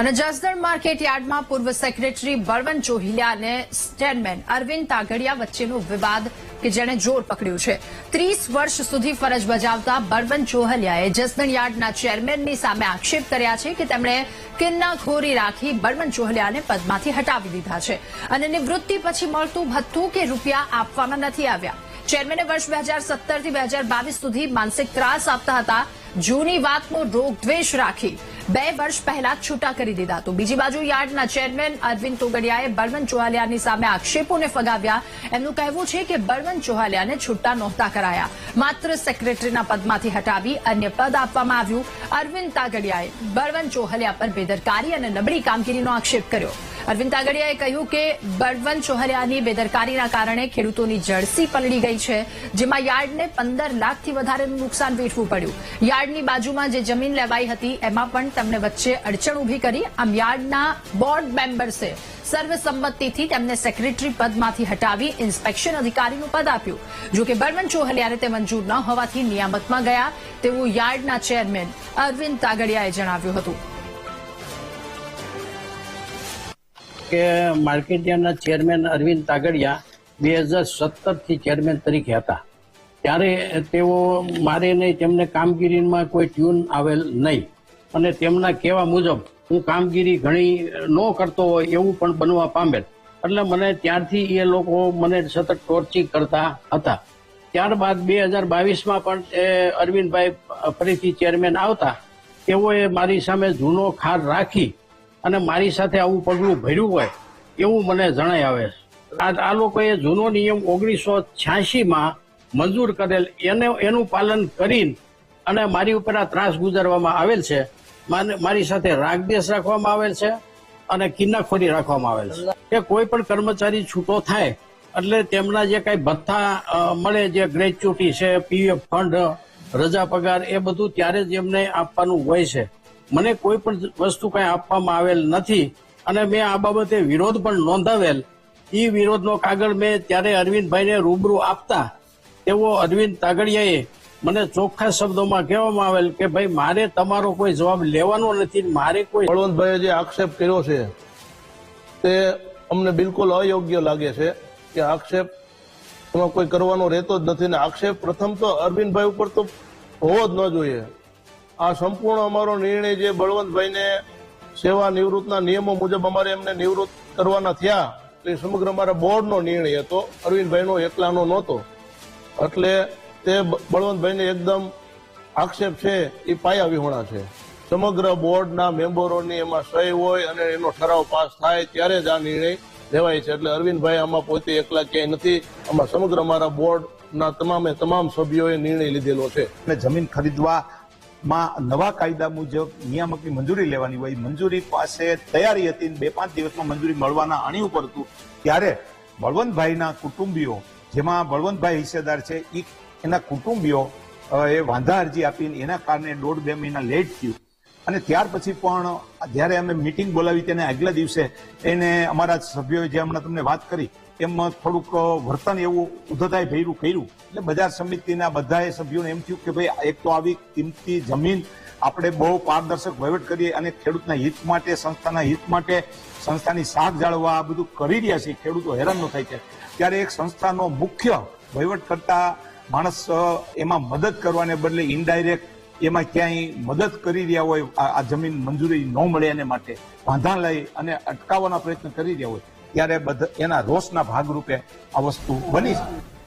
અને જસદણ માર્કેટ યાર્ડમાં પૂર્વ સેક્રેટરી બળવંત ચોહિલિયા અને ચેરમેન અરવિંદ તાગડિયા વચ્ચેનો વિવાદ કે જેણે જોર પકડ્યું છે. ત્રીસ વર્ષ સુધી ફરજ બજાવતા બળવંત ચોહલિયાએ જસદણ યાર્ડના ચેરમેનની સામે આક્ષેપ કર્યા છે કે તેમણે કિન્નાખોરી રાખી બળવંત ચોહલિયાને પદમાંથી હટાવી દીધા છે અને નિવૃત્તિ પછી મળતું ભથ્થું કે રૂપિયા આપવામાં નથી આવ્યા. ચેરમેને વર્ષ બે હજાર સત્તરથી બે હજાર બાવીસ સુધી માનસિક ત્રાસ આપતા હતા. જૂની વાતનો રોગ દ્વેષ રાખી બે વર્ષ પહેલા છૂટા કરી દીધા. તો બીજી બાજુ યાર્ડના ચેરમેન અરવિંદ તોગડિયાએ બળવંત ચોહાલિયાની સામે આક્ષેપોને ફગાવ્યા. એમનું કહેવું છે કે બળવંત ચોહાલિયાને છૂટા નહોતા કરાયા. માત્ર સેક્રેટરીના પદમાંથી હટાવી અન્ય પદ આપવામાં આવ્યું. અરવિંદ તાગડિયાએ બળવંત ચોહલિયા પર બેદરકારી અને નબળી કામગીરીનો આક્ષેપ કર્યો. અરવિંદ તાગડિયાએ કહ્યું કે બળવંત ચોહરિયાની બેદરકારીના કારણે ખેડૂતોની જળસી પલળી ગઈ છે, જેમાં યાર્ડને પંદર લાખથી વધારેનું નુકસાન વેઠવું પડ્યું. યાર્ડની બાજુમાં જે જમીન લેવાઈ હતી, એમાં પણ તેમણે વચ્ચે અડચણ ઊભી કરી. આમ યાર્ડના બોર્ડ મેમ્બર્સે સર્વસંમતિથી તેમને સેક્રેટરી પદમાંથી હટાવી ઇન્સ્પેક્શન અધિકારીનું પદ આપ્યું. જોકે બળવંત ચોહલિયાને તે મંજૂર ન હોવાથી નિયામતમાં ગયા. તેવું યાર્ડના ચેરમેન અરવિંદ તાગડિયાએ જણાવ્યું હતું. કે માર્કેટિયાના ચેરમેન અરવિંદ તાગડિયા બે હજાર સત્તરથી ચેરમેન તરીકે હતા. ત્યારે તેઓ મારે નહીં, તેમને કામગીરીમાં કોઈ ટ્યુન આવેલ નહીં. અને તેમના કહેવા મુજબ હું કામગીરી ઘણી ન કરતો હોય એવું પણ બનવા પામેલ. એટલે મને ત્યારથી એ લોકો મને સતત ટોર્ચિંગ કરતા હતા. ત્યારબાદ બે હજાર બાવીસમાં પણ એ અરવિંદભાઈ ફરીથી ચેરમેન આવતા. તેઓએ મારી સામે જૂનો ખાર રાખી અને મારી સાથે આવું પગલું ભર્યું હોય, એવું મને જણાય આવે છે. આ લોકોએ જૂનો નિયમ ઓગણીસો છ્યાસીમાં મંજૂર કરેલ, એને, એનું પાલન કરીને અને મારી ઉપર આ ત્રાસ ગુજારવામાં આવેલ છે. મારી સાથે રાગદેશ રાખવામાં આવેલ છે અને કિન્નાખોરી રાખવામાં આવેલ છે. કે કોઈ પણ કર્મચારી છૂટો થાય, એટલે તેમના જે કઈ ભથ્થા મળે, જે ગ્રેચ્યુટી છે, પીએફ ફંડ, રજા પગાર, એ બધું ત્યારે જ એમને આપવાનું હોય છે. મને કોઈ પણ વસ્તુ કઈ આપવામાં આવેલ નથી અને મેં આ બાબતે વિરોધ પણ નોંધાવેલ. એ વિરોધનો કાગળ મેં ત્યારે અરવિંદભાઈને રૂબરૂ આપતા. તેઓ અરવિંદ તાગડિયાએ મને ચોખ્ખા શબ્દોમાં કહેવામાં આવેલ કે ભાઈ, મારે તમારો કોઈ જવાબ લેવાનો નથી, મારે કોઈ બળવંતભાઈએ જે આક્ષેપ કર્યો છે, તે અમને બિલકુલ અયોગ્ય લાગે છે કે આક્ષેપ એમાં કોઈ કરવાનો રહેતો જ નથી. ને આક્ષેપ પ્રથમ તો અરવિંદભાઈ ઉપર તો હોવો જ ન જોઈએ. આ સંપૂર્ણ અમારો નિર્ણય જે બળવંતભાઈને સેવા નિવૃત્તના નિયમો મુજબ અમારે એમને નિવૃત્ત કરવાના થયા એ સમગ્ર અમારા બોર્ડનો નિર્ણય હતો. અરવિંદભાઈનો એકલાનો નહોતો. એટલે તે બળવંતભાઈને એકદમ આક્ષેપ છે, એ પાયા વિહોણા છે. સમગ્ર બોર્ડના મેમ્બરોની એમાં સહી હોય અને એનો ઠરાવ પાસ થાય ત્યારે જ આ નિર્ણય લેવાય છે. એટલે અરવિંદભાઈ આમાં પોતે એકલા ક્યાંય નથી. આમાં સમગ્ર અમારા બોર્ડના તમામે તમામ સભ્યોએ નિર્ણય લીધેલો છે. અને જમીન ખરીદવામાં નવા કાયદા મુજબ નિયામકની મંજૂરી લેવાની હોય, મંજૂરી પાસે તૈયારી હતી, બે પાંચ દિવસમાં મંજૂરી મળવાના અણી ઉપર હતું, ત્યારે બળવંતભાઈના કુટુંબીઓ, જેમાં બળવંતભાઈ હિસ્સેદાર છે એ એના કુટુંબીઓ એ વાંધા અરજી આપીને એના કારણે દોઢ બે મહિના લેટ થયું. અને ત્યાર પછી પણ જ્યારે અમે મિટિંગ બોલાવી તેને આગલા દિવસે એને અમારા સભ્યોએ જે હમણાં તમને વાત કરી, એમાં થોડુંક વર્તન એવું ઉદ્ધતાએ ભર્યું, કર્યું. એટલે બજાર સમિતિના બધાએ સભ્યોને એમ થયું કે ભાઈ એક તો આવી કિંમતી જમીન આપણે બહુ પારદર્શક વહીવટ કરીએ અને ખેડૂતના હિત માટે, સંસ્થાના હિત માટે, સંસ્થાની સાથ જાળવવા આ બધું કરી રહ્યા છે ખેડૂતો હેરાન ન થાય છે ત્યારે એક સંસ્થાનો મુખ્ય વહીવટ કરતા માણસ એમાં મદદ કરવાને બદલે ઇનડાયરેક્ટ એમાં ક્યાંય મદદ કરી રહ્યા હોય, આ જમીન મંજૂરી ન મળે એને માટે બાંધા લઈ અને અટકાવવાના પ્રયત્ન કરી રહ્યા હોય, ત્યારે બધા, એના રોષના ભાગરૂપે આ વસ્તુ બની છે.